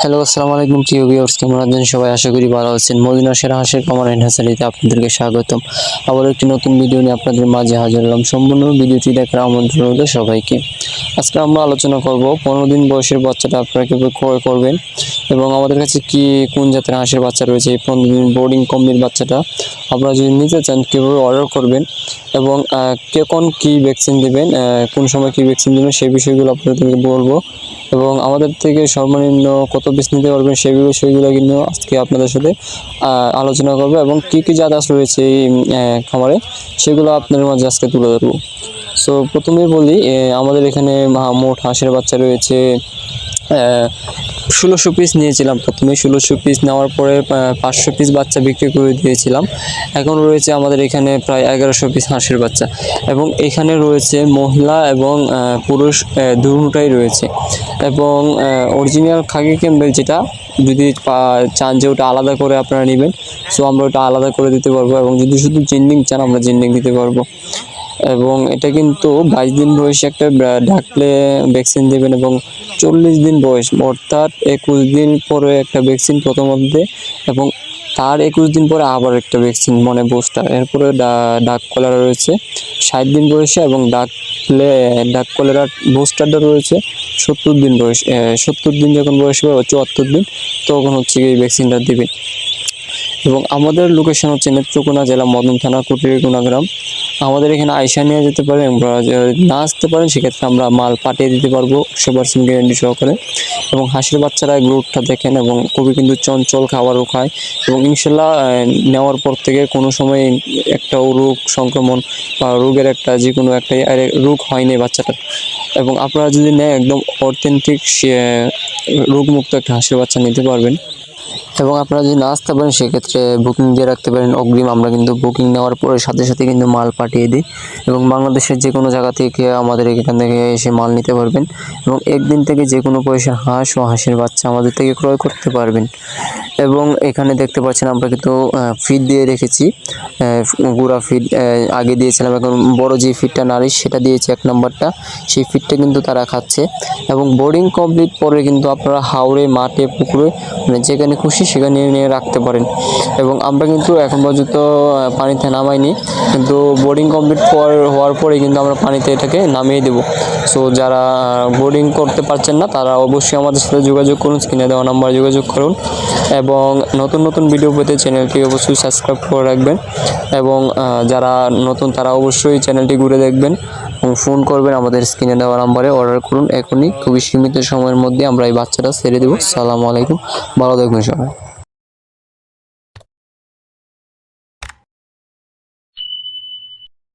Hello আসসালামু আলাইকুম প্রিয় ভিউয়ার্স কেমন আছেন? সবাই আশা করি ভালো আছেন। মদিনা সেরা হাঁসের কামার হ্যাসারিতে আপনাদেরকে স্বাগতম। আবার একটি নতুন ভিডিও নিয়ে আপনাদের মাঝে হাজির হলাম। সম্পূর্ণ ভিডিওটি দেখার আমন্ত্রণ রইল সবাইকে। আজকে আমরা আলোচনা করব পনেরো দিন বয়সের বাচ্চাটা আপনারা কীভাবে ক্রয় করবেন এবং আমাদের কাছে কি, কোন জাতের হাঁসের বাচ্চা রয়েছে, এই পনেরো দিন বোর্ডিং কম্বির বাচ্চাটা আপনারা যদি নিতে চান, কীভাবে অর্ডার করবেন এবং কে কোন কী ভ্যাকসিন দেবেন কোন সময় কী ভ্যাকসিন দেবেন সেই বিষয়গুলো আপনাদেরকে বলব। এবং আমাদের থেকে সর্বনিম্ন কত পিস নিতে পারবেন, সেই বিষয়গুলো কিন্তু আজকে আপনাদের সাথে আলোচনা করব এবং কী কী জাত আস রয়েছে এই খামারে, সেগুলো আপনাদের মাঝে আজকে তুলে ধরবো। সো প্রথমেই বলি আমাদের এখানে মোট হাঁসের বাচ্চা রয়েছে ষোলোশো পিস নিয়েছিলাম প্রথমে। ষোলোশো পিস নেওয়ার পরে পাঁচশো পিস বাচ্চা বিক্রি করে দিয়েছিলাম। এখন রয়েছে আমাদের এখানে প্রায় এগারোশো পিস হাঁসের বাচ্চা। এবং এখানে রয়েছে মহিলা এবং পুরুষ আহ, দুটোটাই রয়েছে। এবং অরিজিনাল খাকি ক্যাম্বেল যেটা যদি চান যে ওটা আলাদা করে আপনারা নেবেন সো আমরা ওটা আলাদা করে দিতে পারব। এবং যদি শুধু জিন্ডিং চান আমরা জিন্ডিং দিতে পারব। এবং এটা কিন্তু বাইশ দিন বয়সে একটা ডাকলে ভ্যাকসিন দেবেন এবং চল্লিশ দিন বয়স, অর্থাৎ একুশ দিন পরে একটা ভ্যাকসিন প্রথমধ্যে এবং তার একুশ দিন পরে আবার একটা ভ্যাকসিন মানে বুস্টার এরপরে ডাক কলেরা রয়েছে, ষাট দিন বয়সে এবং ডাক ডাক কলেরার বুস্টারটা রয়েছে, সত্তর দিন বয়স সত্তর দিন যখন বয়স হবে, চুয়াত্তর দিন, তখন হচ্ছে এই ভ্যাকসিনটা দিবে। এবং আমাদের লোকেশন হচ্ছে নেত্রকোনা জেলা মদন থানা কুটিরগুনা গ্রাম আমাদের এখানে আইসা নিয়ে যেতে পারেন না আসতে পারেন, সেক্ষেত্রে আমরা মাল পাঠিয়ে দিতে পারব একশো পার্সেন্ট গ্যারেন্টি সহকারে। এবং হাঁসের বাচ্চারা গ্রোথটা দেখেন এবং খুবই কিন্তু চঞ্চল খাবারও খায়। এবং ইনশাল্লাহ নেওয়ার পর থেকে কোনো সময় একটা রোগ সংক্রমণ বা রোগের একটা যে কোনো একটা রোগ হয়নি বাচ্চাটার। এবং আপনারা যদি নেয় একদম অথেন্টিক রোগমুক্ত একটা হাঁসের বাচ্চা নিতে পারবেন। এবং আপনারা যদি না আসতে পারেন, সেক্ষেত্রে বুকিং দিয়ে রাখতে পারেন। অগ্রিম আমরা কিন্তু বুকিং নেওয়ার পরে সাথে সাথে কিন্তু মাল পাঠিয়ে দিই এবং বাংলাদেশের যে কোনো জায়গা থেকে আমাদের এখান থেকে এসে মাল নিতে পারবেন এবং একদিন থেকে যে কোনো পয়সা হাঁস ও হাঁসের বাচ্চা আমাদের থেকে ক্রয় করতে পারবেন। এবং এখানে দেখতে পাচ্ছেন আমরা কিন্তু ফিড দিয়ে রেখেছি। গুঁড়া ফিড আগে দিয়েছিলাম, এখন বড় যে ফিডটা নারিশ, সেটা দিয়েছি এক নম্বরটা। সেই ফিডটা কিন্তু তারা খাচ্ছে। এবং বোর্ডিং কমপ্লিট পরে কিন্তু আপনারা হাওড়ে, মাঠে, পুকুরে মানে যেখানে খুশি সেখানে নিয়ে রাখতে পারেন। এবং আমরা কিন্তু এখন পর্যন্ত পানিতে নামাইনি। কিন্তু বোর্ডিং কমপ্লিট হওয়ার পরে কিন্তু আমরা পানিতে এটাকে নামিয়ে দেব। সো যারা বোর্ডিং করতে পারছেন না, তারা অবশ্যই আমাদের সাথে যোগাযোগ করুন, স্ক্রিনে দেওয়া নাম্বারে যোগাযোগ করুন। এবং নতুন নতুন ভিডিও পেতে চ্যানেলটি অবশ্যই সাবস্ক্রাইব করে রাখবেন। এবং যারা নতুন, তারা অবশ্যই চ্যানেলটি ঘুরে দেখবেন। এবং ফোন করবেন, আমাদের স্ক্রিনে দেওয়া নাম্বারে অর্ডার করুন। এখনই খুবই সীমিত সময়ের মধ্যে আমরা এই বাচ্চাটা ছেড়ে দেবো। সালামু আলাইকুম। ভালো থাকবেন সবাই।